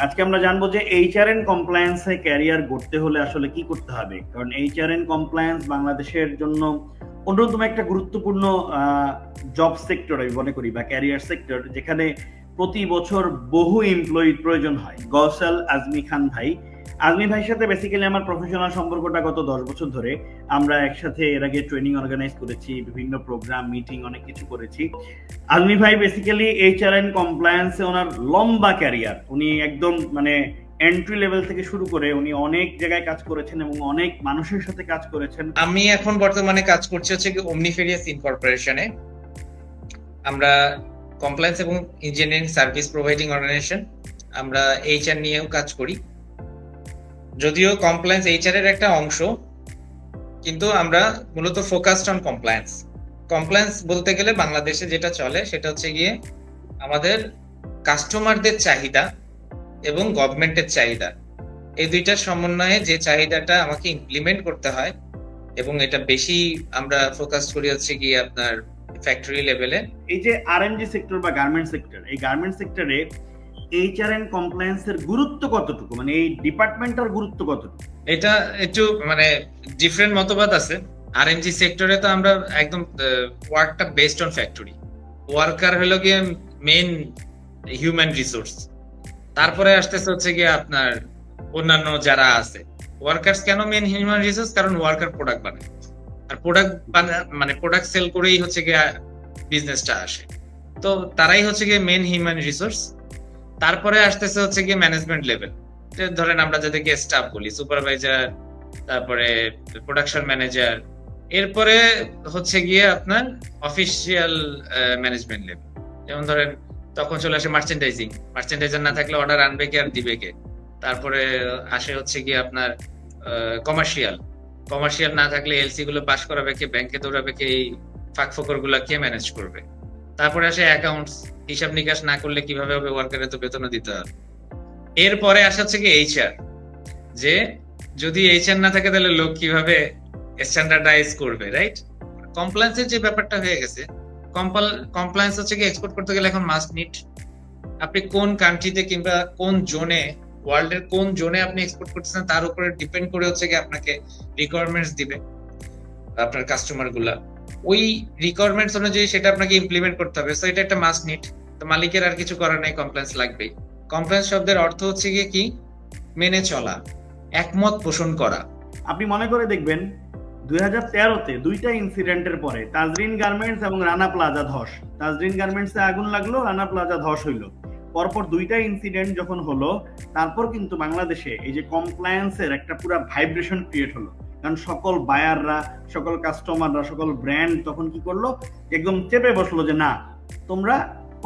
আজকে আমরা জানব যে এইচআর কমপ্লায়েন্সে ক্যারিয়ার গড়তে হলে আসলে কি করতে হবে? কারণ এইচআর এন্ড কমপ্লায়েন্স বাংলাদেশের জন্য অন্যতম একটা গুরুত্বপূর্ণ জব সেক্টর আমি মনে করি, বা ক্যারিয়ার সেক্টর যেখানে প্রতি বছর বহু এমপ্লয়ির প্রয়োজন হয়। গৌসাল আজমি খান ভাই আজমি ভাইয়ের সাথে বেসিক্যালি আমার প্রফেশনাল সম্পর্কটা গত দশ বছর ধরে। আমরা একসাথে এর আগে ট্রেনিং অর্গানাইজ করেছি, বিভিন্ন প্রোগ্রাম মিটিং অনেক কিছু করেছি। আজমি ভাই বেসিক্যালি এইচআর এন্ড কমপ্লায়েন্সে ওনার লম্বা ক্যারিয়ার উনি একদম মানে এন্ট্রি লেভেল থেকে শুরু করে উনি অনেক জায়গায় কাজ করেছেন এবং অনেক মানুষের সাথে কাজ করেছেন। আমি এখন বর্তমানে কাজ করছি হচ্ছে ওমনিফেরিয়াস ইনকর্পোরেশনে আমরা কমপ্লায়েন্স এবং ইঞ্জিনিয়ারিং সার্ভিস প্রোভাইডিং অর্গানাইজেশন আমরা এইচআর নিয়েও কাজ করি। যদিও কমপ্লায়েন্স এইচআর এর একটা অংশ, কিন্তু আমরা মূলত ফোকাসড অন কমপ্লায়েন্স কমপ্লায়েন্স বলতে গেলে বাংলাদেশে যেটা চলে, সেটা হচ্ছে গিয়ে আমাদের কাস্টমারদের চাহিদা এবং গভর্নমেন্টের চাহিদা। এই দুইটার সমন্বয়ে যে চাহিদাটা আমাকে ইমপ্লিমেন্ট করতে হয় এবং এটা বেশি আমরা ফোকাস করি হচ্ছে গিয়ে আপনার ফ্যাক্টরি লেভেলে এই যে আরএমজি সেক্টর বা গার্মেন্ট সেক্টর এই গার্মেন্ট সেক্টরে এইচআর এন্ড কমপ্লায়েন্স এর গুরুত্ব কতটুকু? মানে এই ডিপার্টমেন্টটার গুরুত্ব কতটুকু? এটা একটু মানে ডিফারেন্ট মতবাদ আছে। আরএমজি সেক্টরে তো আমরা একদম ওয়ার্কটা বেসড অন ফ্যাক্টরি ওয়ার্কার হলো গিয়ে মেন হিউম্যান রিসোর্স তারপরে আসতেছে হচ্ছে গিয়ে আপনার অন্যান্য যারা আছে। ওয়ার্কার্স কেন মেন হিউম্যান রিসোর্স কারণ ওয়ার্কার প্রোডাক্ট বানায়। আর প্রোডাক্ট মানে প্রোডাক্ট সেল করেই হচ্ছে গিয়ে বিজনেসটা আসে। তো তারাই হচ্ছে গিয়ে মেন হিউম্যান রিসোর্স তারপরে আসতেছে হচ্ছে গিয়ে ম্যানেজমেন্ট লেভেল ধরেন আমরা যাদেরকে স্টাফ বলি সুপারভাইজার তারপরে প্রোডাকশন ম্যানেজার এরপরে হচ্ছে গিয়ে আপনার অফিসিয়াল ম্যানেজমেন্ট লেভেল যেমন ধরেন তখন চলে আসে মার্চেন্ডাইজিং মার্চেন্ডাইজার না থাকলে অর্ডার আনবে কে আর দিবে কে? তারপরে আসে হচ্ছে গিয়ে আপনার কমার্শিয়াল কমার্শিয়াল না থাকলে এলসি গুলো পাস করাবে কে? ব্যাংকে দৌড়াবে কে? এই ফাঁক ফকরগুলা কে ম্যানেজ করবে? তারপরে আসে অ্যাকাউন্টস হিসাব নিকাশ না করলে কীভাবে হবে ওয়ার্কারের তো বেতনও দিতে হবে। এরপরে আসা হচ্ছে কি এইচআর যে যদি এইচআর না থাকে তাহলে লোক কীভাবে স্ট্যান্ডার্ডাইজ করবে রাইট কমপ্লায়েন্সের যে ব্যাপারটা হয়ে গেছে কমপ্লায়েন্স হচ্ছে কি এক্সপোর্ট করতে গেলে এখন মাস্ট নিট আপনি কোন কান্ট্রিতে কিংবা কোন জোনে ওয়ার্ল্ডের কোন জোনে আপনি এক্সপোর্ট করতেছেন, তার উপরে ডিপেন্ড করে হচ্ছে কি আপনাকে রিকোয়ারমেন্টস দিবে আপনার কাস্টমারগুলা। ওই রিকোয়ারমেন্টস অনুযায়ী সেটা আপনাকে ইমপ্লিমেন্ট করতে হবে। সো এটা একটা মাস্ট নিট তো মালিকের আর কিছু করার নাই কমপ্লেন্স লাগবেই। কমপ্লেন্স শব্দের অর্থ হচ্ছে গিয়ে কি? মেনে চলা, একমত পোষণ করা। আপনি মনে করে দেখবেন, দুই হাজার তেরোতে দুইটা ইনসিডেন্টের পরে তাজরিন গার্মেন্টস এবং রানা প্লাজা ধস। তাজরিন গার্মেন্টসে আগুন লাগল, রানা প্লাজা ধস হইল। পরপর দুইটা ইনসিডেন্ট যখন হলো, তারপর কিন্তু বাংলাদেশে এই যে কমপ্লায়েন্সের একটা পুরো ভাইব্রেশন ক্রিয়েট হলো। কারণ সকল বায়াররা, সকল কাস্টমাররা সকল ব্র্যান্ড তখন কি করল? একদম চেপে বসল যে না, তোমরা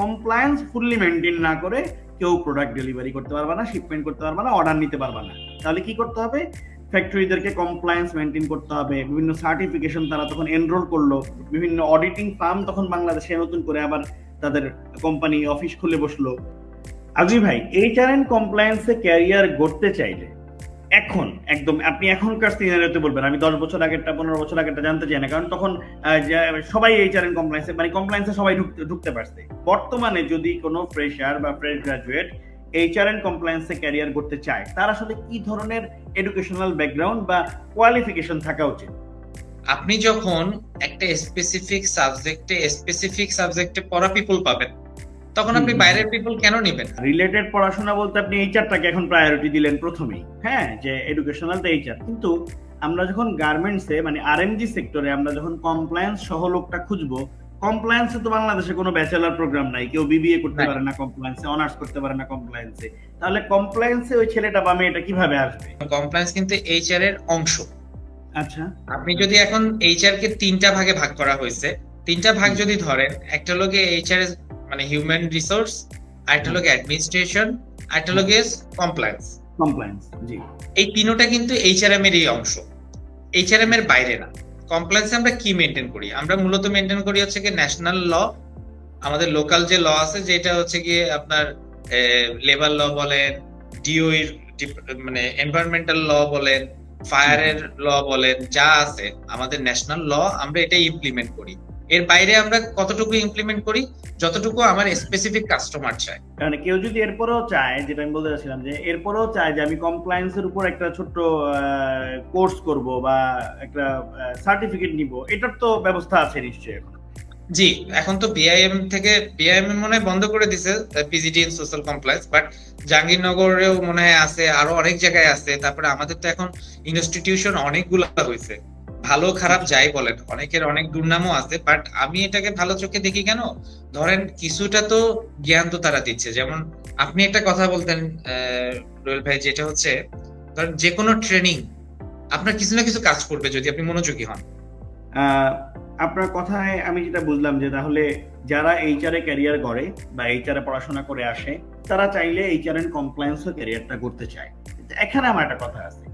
কমপ্লায়েন্স ফুললি মেনটেন না করে কেউ প্রোডাক্ট ডেলিভারি করতে পারবে না শিপমেন্ট করতে পারবে না অর্ডার নিতে পারবে না। তাহলে কি করতে হবে? ফ্যাক্টরিদেরকে কমপ্লায়েন্স মেনটেন করতে হবে। বিভিন্ন সার্টিফিকেশন তারা তখন এনরোল করল। বিভিন্ন অডিটিং ফার্ম তখন বাংলাদেশে নতুন করে আবার তাদের কোম্পানি অফিস খুলে বসল। আজমি ভাই এইচআর এন্ড কমপ্লায়েন্সে ক্যারিয়ার গড়তে চাইলে এখন, একদম, আপনি এখনকার সিনারিওতে বলবেন। আমি দশ বছর আগেরটা, পনেরো বছর আগেরটা জানতে চাই না, কারণ তখন সবাই এইচআর এন্ড কমপ্লায়েন্সে মানে কমপ্লায়েন্সে সবাই ঢুকতে ঢুকতে পারছে। বর্তমানে যদি কোনো ফ্রেশার বা ফ্রেশ গ্রাজুয়েট এইচআর এন্ড কমপ্লায়েন্সে ক্যারিয়ার করতে চায়, তার আসলে কি ধরনের এডুকেশনাল ব্যাকগ্রাউন্ড বা কোয়ালিফিকেশন থাকা উচিত? আপনি যখন একটা স্পেসিফিক সাবজেক্টে স্পেসিফিক সাবজেক্টে পড়া পিপল পাবেন তখন আপনি বাইরের পিপল কেন নেবেন? রিলেটেড পড়াশোনা বলতে আপনি এইচআরটাকে এখন প্রায়োরিটি দিলেন প্রথমেই। হ্যাঁ যে এডুকেশনাল তো এইচআর কিন্তু আমরা যখন গার্মেন্টসে মানে আরএমজি সেক্টরে আমরা যখন কমপ্লায়েন্স সহ লোকটা খুঁজবো কমপ্লায়েন্সে তো বাংলাদেশে কোনো ব্যাচেলার প্রোগ্রাম নাই। কেউ বিবিএ করতে পারে না কমপ্লায়েন্সে অনার্স করতে পারে না কমপ্লায়েন্সে তাহলে কমপ্লায়েন্সে ওই ছেলেটা বা মেয়েটা কীভাবে আসবে? কমপ্লায়েন্স কিন্তু এইচআর এর অংশ। আচ্ছা। আপনি যদি এখন এইচআর কে তিনটা ভাগে ভাগ করা হয়েছে তিনটা ভাগ যদি ধরেন একটা লোকে এইচআর মানে হিউম্যান রিসোর্স আরেকটা লোকে অ্যাডমিনিস্ট্রেশন আরেকটা লোকে কমপ্লায়েন্স কমপ্লায়েন্স জি। এই তিনোটা কিন্তু এইচআরএম এরই অংশ। এইচআরএম এর বাইরে না। কমপ্লায়েন্স আমরা কি মেনটেন করি? আমরা মূলত মেনটেন করি হচ্ছে কি ন্যাশনাল ল আমাদের লোকাল যে ল আছে যেটা হচ্ছে গিয়ে আপনার লেবার ল বলেন ডিও এর মানে এনভায়রনমেন্টাল ল বলেন ফায়ারের ল বলেন যা আছে আমাদের ন্যাশনাল ল আমরা এটা ইমপ্লিমেন্ট করি। এর বাইরে আমরা কতটুকু ইমপ্লিমেন্ট করি যতটুকু আমার স্পেসিফিক কাস্টমার চায়। মানে কেউ যদি এরপরেও চায় যেটা আমি বলতে চাচ্ছিলাম যে এরপরেও চায় যে আমি কমপ্লায়েন্সের উপর একটা ছোট্ট কোর্স করব বা একটা সার্টিফিকেট নিব এটার তো ব্যবস্থা আছে নিশ্চয়ই এখন। জি এখন তো বিআইএম থেকে বিআইএম মনে হয় বন্ধ করে দিছে PGT in social compliance but জাহাঙ্গীরনগরেও মনে হয় আছে আরও অনেক জায়গায় আছে তারপরে আমাদের তো এখন ইনস্টিটিউশন অনেকগুলো হয়েছে ভালো খারাপ যাই বলেন, অনেকের অনেক দুর্নামও আছে বাট আমি এটাকে ভালো চোখে দেখি কেন? ধরেন কিছুটা তো জ্ঞান তো তারা দিচ্ছে, যেমন আপনি একটা কথা বলতেন রোয়েল ভাই, যেটা হচ্ছে, ধরেন যে কোনো ট্রেনিং আপনার কিছু না কিছু কাজ করবে যদি আপনি মনোযোগী হন। আপনার কথায় আমি যেটা বুঝলাম যে তাহলে যারা এইচআর এ ক্যারিয়ার করে বা এইচআর এ পড়াশোনা করে আসে, তারা চাইলে এইচআর এন্ড কমপ্লায়েন্স ক্যারিয়ারটা করতে চায়। এখানে আমার একটা কথা আছে।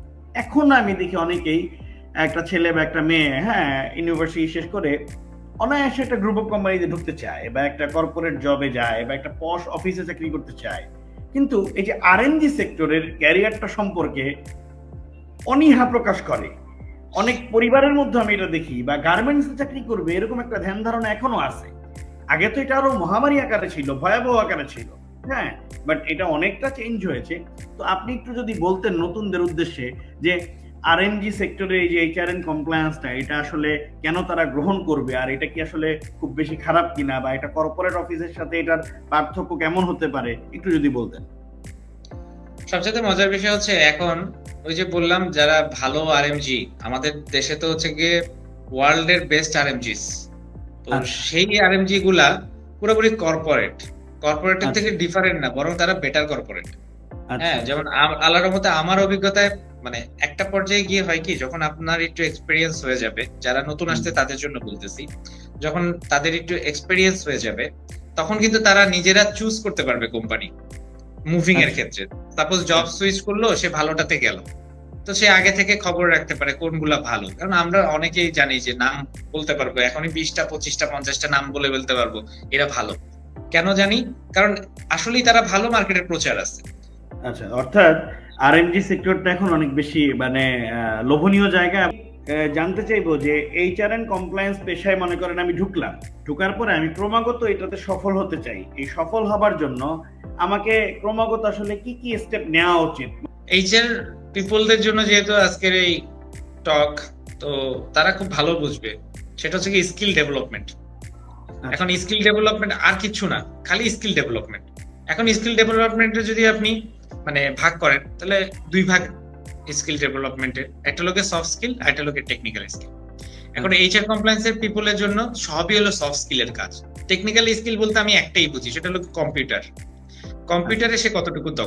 এখন আমি দেখি অনেকেই একটা ছেলে বা একটা মেয়ে হ্যাঁ ইউনিভার্সিটি শেষ করে অনায়াসে একটা গ্রুপ অফ কোম্পানিতে ঢুকতে চায় বা একটা কর্পোরেট জবে যায় বা একটা পশ অফিসে চাকরি করতে চায়। কিন্তু এই যে আরএনজি সেক্টরের ক্যারিয়ারটা সম্পর্কে অনীহা প্রকাশ করে। অনেক পরিবারের মধ্যে আমি এটা দেখি বা গার্মেন্টস চাকরি করবে এরকম একটা ধ্যান ধারণা এখনও আছে। আগে তো এটা আরও মহামারী আকারে ছিল, ভয়াবহ আকারে ছিল হ্যাঁ বাট এটা অনেকটা চেঞ্জ হয়েছে। তো আপনি একটু যদি বলতেন নতুনদের উদ্দেশ্যে যে আরএনজি সেক্টরে এই যে এইচআর এন কমপ্লায়েন্সটা এটা আসলে কেন তারা গ্রহণ করবে? আর এটা কি আসলে খুব বেশি খারাপ কিনা? বা এটা কর্পোরেট অফিসের সাথে এটার পার্থক্য কেমন হতে পারে? একটু যদি বলতেন। সবচেয়ে মজার বিষয় হচ্ছে এখন ওই যে বললাম যারা ভালো আরএমজি আমাদের দেশে তো হচ্ছে গিয়ে ওয়ার্ল্ড এর বেস্ট আরএমজিস তো আচ্ছা। সেই আরএমজি গুলা পুরোপুরি কর্পোরেট কর্পোরেটের আচ্ছা। থেকে ডিফারেন্ট না বরং তারা বেটার কর্পোরেট হ্যাঁ যেমন আল্লাহর মতে আমার অভিজ্ঞতায় মানে একটা পর্যায়ে গিয়ে হয় কি যখন আপনার একটু এক্সপেরিয়েন্স হয়ে যাবে যারা নতুন আসছে তাদের জন্য বলতেছি যখন তাদের একটু এক্সপেরিয়েন্স হয়ে যাবে তখন কিন্তু তারা নিজেরা চুজ করতে পারবে কোম্পানি মুভিং এর আচ্ছা। ক্ষেত্রে। সাপোজ জব সুইচ করল সে ভালোটাতে গেল। তো সে আগে থেকে খবর রাখতে পারে কোনগুলা ভালো। কারণ আমরা অনেকেই জানি যে নাম বলতে পারব এখনই বিশটা পঁচিশটা পঞ্চাশটা নাম বলে বলতে পারব এরা ভালো। কেন জানি? কারণ আসলেই তারা ভালো মার্কেটের প্রচার আছে। আচ্ছা অর্থাৎ আরএমজি সেক্টরটা এখন অনেক বেশি মানে লোভনীয় জায়গা। জানতে চাইব যে এইচআর এন্ড কমপ্লায়েন্স পেশায় মনে করেন আমি ঢুকলাম। ঢুকার পরে আমি ক্রমাগত এটাতে সফল হতে চাই। এই সফল হবার জন্য আমাকে ক্রমাগত আসলে কি কি স্টেপ নেওয়া উচিত? এইচআর পিপলদের জন্য যেহেতু আজকের এই টক তো তারা খুব ভালো বুঝবে। সেটা হচ্ছে কি স্কিল ডেভেলপমেন্ট এখন স্কিল ডেভেলপমেন্ট আর কিছু না খালি স্কিল ডেভেলপমেন্ট এখন স্কিল ডেভেলপমেন্টে যদি আপনি মানে ভাগ করেন তাহলে দুই ভাগ স্কিল ডেভেলপমেন্টের একটা লোকের সফট স্কিল আর একটা লোকের টেকনিক্যাল স্কিল এখন এইচআর কমপ্লায়েন্স এর পিপলের জন্য সবই হলো সফট স্কিলের কাজ। টেকনিক্যাল স্কিল বলতে আমি একটাই বুঝি সেটা হলো কম্পিউটার কম্পিউটারে সে কতটুকু দক্ষ?